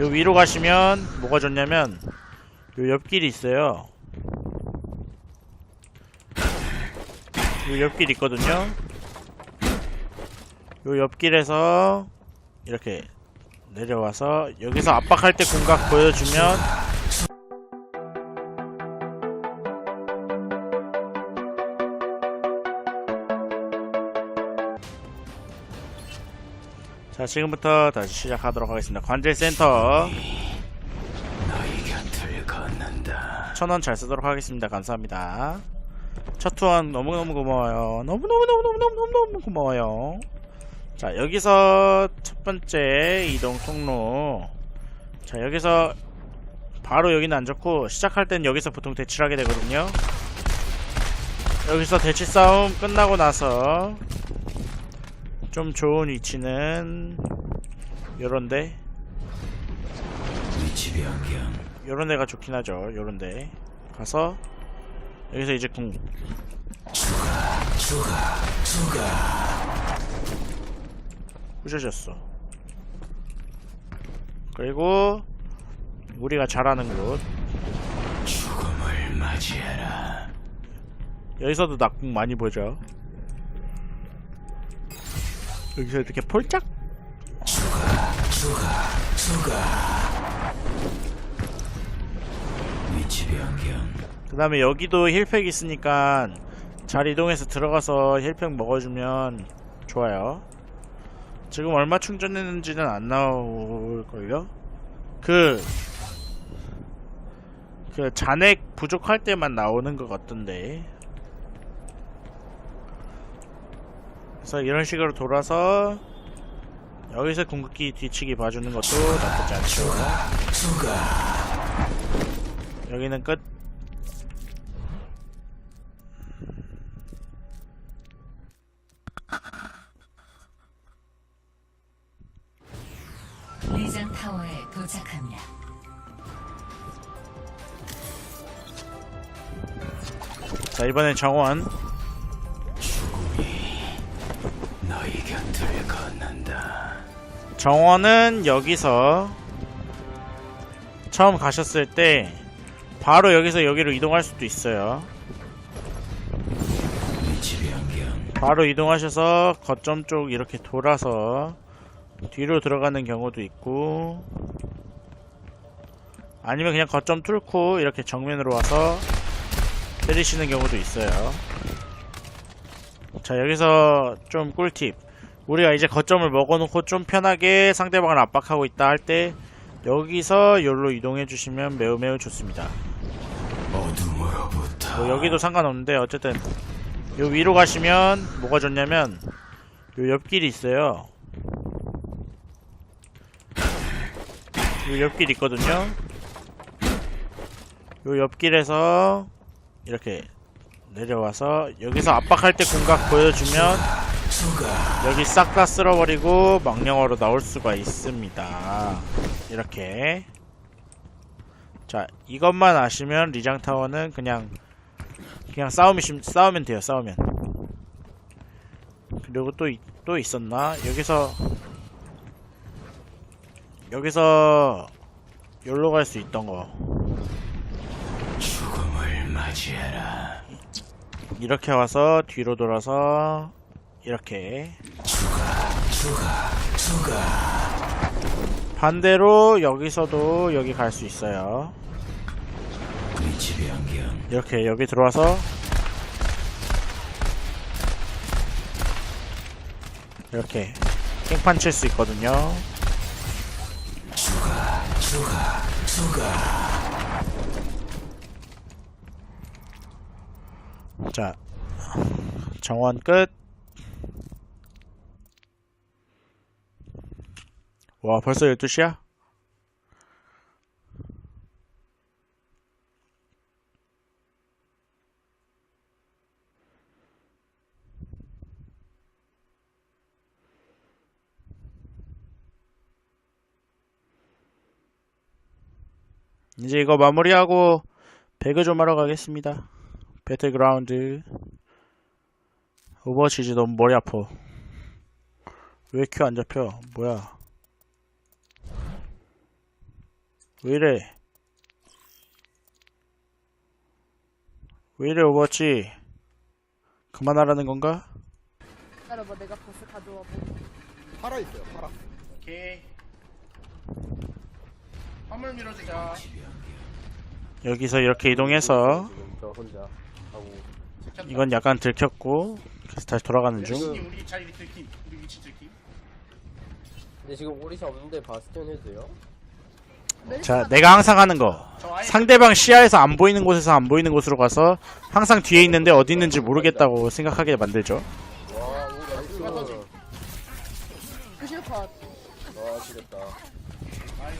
요 위로 가시면 뭐가 좋냐면 요 옆길이 있어요. 요 옆길 있거든요. 요 옆길에서 이렇게 내려와서 여기서 압박할 때 공각 보여주면 자 지금부터 다시 시작하도록 하겠습니다. 관제 센터. 너희 곁을 걷는다. 천원 잘 쓰도록 하겠습니다. 감사합니다. 첫 투원 너무너무 고마워요. 너무너무너무너무너무너무 고마워요. 자 여기서 첫 번째 이동 통로. 자 여기서 바로 여기는 안 좋고 시작할 땐 여기서 보통 대치를 하게 되거든요. 여기서 대치 싸움 끝나고 나서 좀 좋은 위치는 요런데 위치 변경. 요런 데가 좋긴 하죠 요런 데 가서 여기서 이제 궁 추가, 추가. 부셔졌어 그리고 우리가 잘하는 곳 죽음을 맞이해라. 여기서도 낙궁 많이 보죠 여기서 이렇게 폴짝 추가, 추가, 추가. 위치 변경. 그 다음에 여기도 힐팩 있으니까 잘 이동해서 들어가서 힐팩 먹어주면 좋아요 지금 얼마 충전했는지는 안 나올걸요? 그, 그 잔액 부족할 때만 나오는 것 같던데 그래서 이런 식으로 돌아서 여기서 궁극기 뒤치기 봐주는 것도 나쁘지 않죠. 여기는 끝 리장 타워에 도착합니다. 자 이번엔 정원 정원은 여기서 처음 가셨을 때 바로 여기서 여기로 이동할 수도 있어요. 바로 이동하셔서 거점 쪽 이렇게 돌아서 뒤로 들어가는 경우도 있고 아니면 그냥 거점 뚫고 이렇게 정면으로 와서 때리시는 경우도 있어요. 자 여기서 좀 꿀팁 우리가 이제 거점을 먹어놓고 좀 편하게 상대방을 압박하고 있다 할 때 여기서 여기로 이동해 주시면 매우 매우 좋습니다. 뭐 여기도 상관없는데 어쨌든 요 위로 가시면 뭐가 좋냐면 요 옆길이 있어요 요 옆길 있거든요 요 옆길에서 이렇게 내려와서 여기서 압박할 때 공각 보여주면. 여기 싹 다 쓸어버리고 망령어로 나올 수가 있습니다. 이렇게. 자 이것만 아시면 리장 타워는 그냥 그냥 싸우면 싸우면 돼요 싸우면. 그리고 또, 이- 또 있었나? 여기서 여기서 여기로 갈 수 있던 거. 죽음을 맞이해라. 이렇게 와서 뒤로 돌아서 이렇게 추가, 추가. 반대로 여기서도 여기 갈 수 있어요. 이렇게 여기 들어와서 이렇게 깽판 칠 수 있거든요 추가, 추가, 추가. 자 정원 끝. 와 벌써 12시야? 이제 이거 마무리하고 배그 좀 하러 가겠습니다. 배틀그라운드 오버워치 이제 너무 머리 아파 왜큐 안 잡혀 뭐야 왜 이래? 왜 이래 오버워치? 그만하라는 건가? 기다려봐 내가 버스 가져와 보고 팔아 있어요. 팔아. 오케이. 화물 밀어주자. 여기서 이렇게 이동해서 지금 저 혼자 하고. 이건 약간 들켰고 그래서 다시 돌아가는 중. 우리 자리 들킴 우리 위치 들킴 근데 지금 오리사 없는데 바스티온 해도 돼요? 자, 내가 항상 하는 거. 상대방 시야에서 안 보이는 곳에서 안 보이는 곳으로 가서 항상 뒤에 있는데 어디 있는지 모르겠다고 생각하게 만들죠.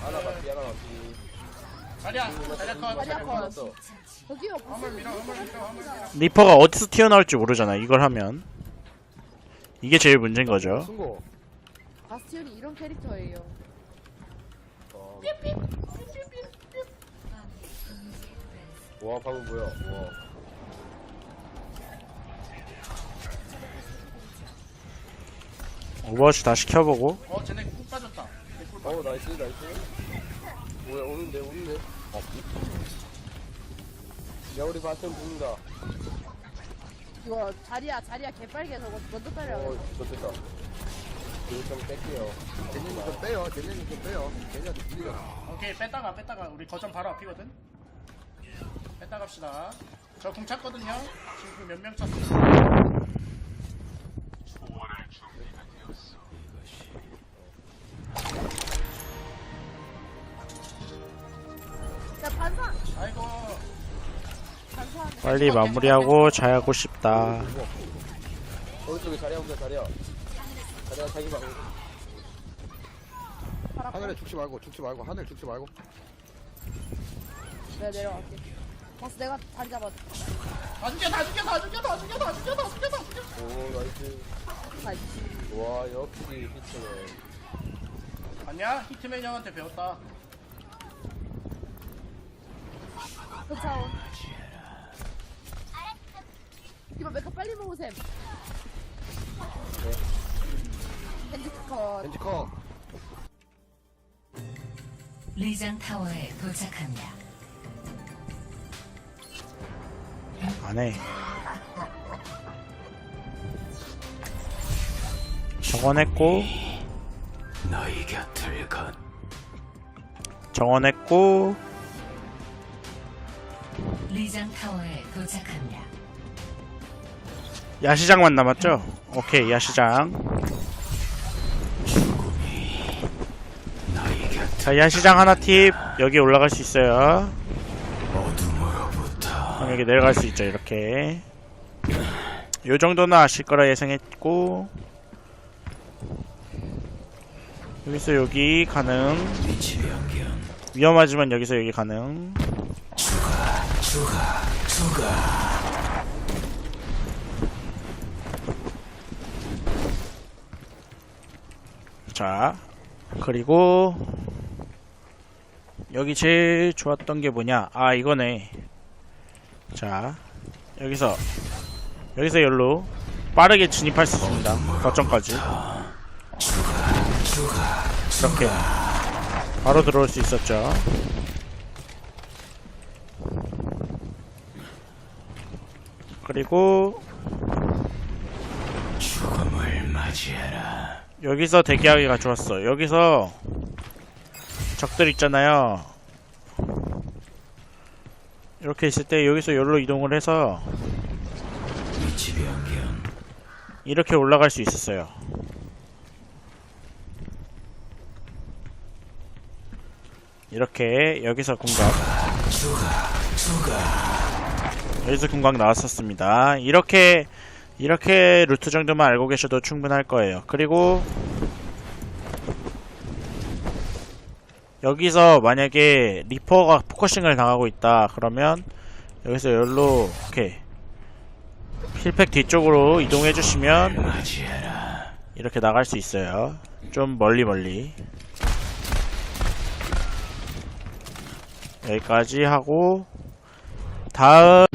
하나 바퀴, 하나 바퀴. 자리야 자리야 컷 자리야 컷. 리퍼가 어디서 튀어나올지 모르잖아. 이걸 하면. 이게 제일 문제인 거죠. 승고. 바스티온이 이런 캐릭터예요 어. 와, 방금 뭐야? 와. 오버워치 다 시켜보고. 어 쟤네 꾹 빠졌다 어, 나이스, 나이스. 뭐야, 오는데, 오는데. 아, 야, 우리 바스티온 붙는다. 이거 자리야 자리야 개빨개 저거 먼저 빨리 어, 좋겠다. 이거 좀 뺄게요. 제니님 좀 빼요. 제니님 좀 빼요. 제니한테 밀리잖아. 오케이 뺐다가 뺐다가 우리 거점 바로 앞이거든 뺐다 갑시다. 저 궁 찼거든요. 지금 몇명 찼어. 야 반사 아이고. 반사 빨리 마무리하고 자야고 싶다. 오른쪽에 자리야, 혼자 자리야. 자리야, 자기 방. 하늘에 죽지 말고, 죽지 말고, 하늘 죽지 말고. 내가 내려갈게 버스 내가 자리 잡아 다 죽여 다 죽여 다 죽여 다 죽여 다 죽여 다 죽여 다 죽여 오, 나이스. 자리 와, 역시 히트네. 봤냐? 히트맨 형한테 배웠다 쫓아온 이거 메카 빨리 먹으셈 핸드컷 벤치 커. 리장 타워에 도착합니다. 안 해. 정원했고, 너희 곁을 걷 정원했고, 리장 타워에 도착합니다. 야시장만 남았죠? 오케이, 야시장. 자, 야시장 하나 팁. 여기 올라갈 수 있어요. 여기 내려갈 수 있죠, 이렇게. 요 정도는 아실 거라 예상했고. 여기서 여기 가능. 위험하지만 여기서 여기 가능. 추가 추가 자, 그리고 여기 제일 좋았던 게 뭐냐? 아, 이거네. 자, 여기서 여기서 열로 빠르게 진입할 수 있습니다. 거점까지. 이렇게 바로 들어올 수 있었죠. 그리고 죽음을 맞이해라 여기서 대기하기가 좋았어. 여기서 적들 있잖아요. 이렇게 있을 때 여기서 여기로 이동을 해서 이렇게 올라갈 수 있었어요. 이렇게 여기서 궁각 여기서 궁각 나왔었습니다. 이렇게 이렇게 루트 정도만 알고 계셔도 충분할 거예요. 그리고 여기서 만약에 리퍼가 포커싱을 당하고 있다 그러면 여기서 열로 이렇게 힐팩 뒤쪽으로 이동해 주시면 이렇게 나갈 수 있어요. 좀 멀리 멀리. 여기까지 하고 다음